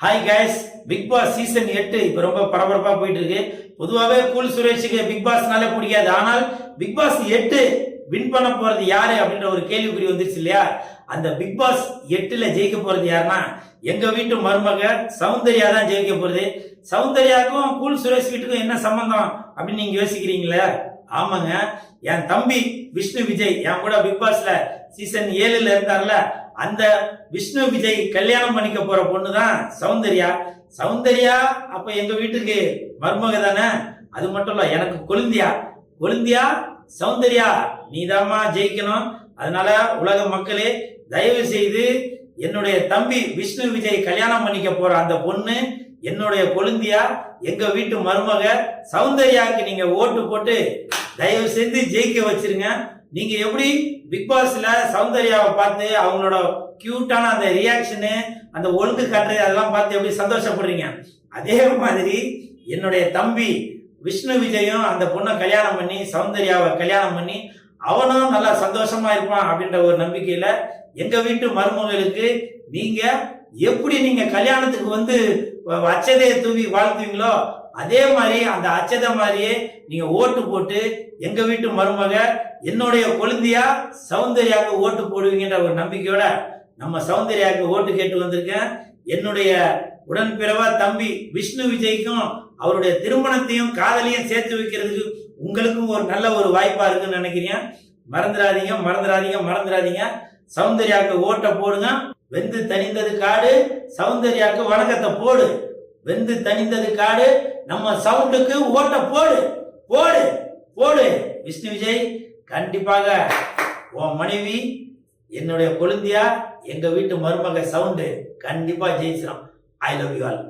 Hi guys Bigg Boss season எட்டு இப்போ ரொம்ப பரபரப்பா போயிட்டு இருக்கு பொதுவாகவே கூல் சுரேஷுக்கு பிக் பாஸ்னாலே பிடிக்காது. ஆனால் பிக் பாஸ் எட்டு வின் பண்ண போறது யாரு அப்படின்ற ஒரு கேள்விக்குறி வந்துருச்சு இல்லையா? அந்த பிக் பாஸ் எட்டுல ஜெயிக்க போறது யாருன்னா எங்க வீட்டு மருமக சௌந்தர்யா தான் ஜெயிக்க போறது சௌந்தர்யாக்கும் கூல் சுரேஷ் வீட்டுக்கும் என்ன சம்பந்தம் அப்படின்னு நீங்க யோசிக்கிறீங்களே? ஆமாங்க. என் தம்பி விஷ்ணு விஜய் என் கூட பிக் பாஸ்ல சீசன் ஏழுல இருந்தார்ல அந்த விஷ்ணு விஜய் கல்யாணம் பண்ணிக்க போற பொண்ணு தான் சௌந்தர்யா. சௌந்தர்யா அப்ப எங்க வீட்டுக்கு? மருமக தானே? அது மட்டும் இல்ல எனக்கு கொழுந்தியா? கொழுந்தியா? சௌந்தர்யா நீதாம்மா ஜெயிக்கணும். அதனால உலக மக்களே தயவு செய்து என்னுடைய தம்பி விஷ்ணு விஜய் கல்யாணம் பண்ணிக்க போற அந்த பொண்ணு என்னுடைய கொழுந்தியா எங்க வீட்டு மருமக சௌந்தர்யாக்கு நீங்க ஓட்டு போட்டு தயவு செஞ்சு ஜெயிக்க வச்சிருங்க. நீங்க எப்படி பிக் பாஸ்ல சௌந்தர்யாவை பார்த்து அவங்களோட கியூட்டான அந்த ரியாக்ஷனு அந்த ஒழுங்கு கட்டுறது அதெல்லாம் பார்த்து எப்படி சந்தோஷப்படுறீங்க? அதே மாதிரி என்னுடைய தம்பி விஷ்ணு விஜயும் அந்த பொண்ணை கல்யாணம் பண்ணி சௌந்தர்யாவை கல்யாணம் பண்ணி அவனும் நல்லா சந்தோஷமா இருப்பான் அப்படின்ற ஒரு நம்பிக்கையில எங்க வீட்டு மருமகளுக்கு நீங்க எப்படி நீங்க கல்யாணத்துக்கு வந்து அச்சதையை தூவி வாழ்த்துவீங்களோ அதே மாதிரி அந்த அச்சதை மாதிரியே நீங்க ஓட்டு போட்டு எங்க வீட்டு மருமக என்னுடைய கொழுந்தியா சௌந்தர்யாவுக்கு ஓட்டு போடுவீங்கன்ற ஒரு நம்பிக்கையோட நம்ம சௌந்தர்யாவுக்கு ஓட்டு கேட்டு வந்திருக்கேன். என்னுடைய உடன்பிறவா தம்பி விஷ்ணு விஜய்க்கும் அவருடைய திருமணத்தையும் காதலையும் சேர்த்து வைக்கிறதுக்கு உங்களுக்கும் ஒரு நல்ல ஒரு வாய்ப்பா இருக்குன்னு நினைக்கிறேன் மறந்துடாதீங்க மறந்துடாதீங்க மறந்துடாதீங்க. சௌந்தர்யாவுக்கு ஓட்டை போடுங்க. வெந்து தணிந்தது காடு சௌந்தர்யாவுக்கு வணக்கத்தை போடு. வெந்து தனிந்தது காடு நம்ம சவுண்டுக்கு ஓட்ட போடு போடு போடு. விஷ்ணு விஜய் கண்டிப்பாக உன் மனைவி என்னுடைய கொழுந்தியா எங்க வீட்டு மருமக சவுண்டு கண்டிப்பா ஜெயிச்சிடும் ஐ லவ் யூ ஆல்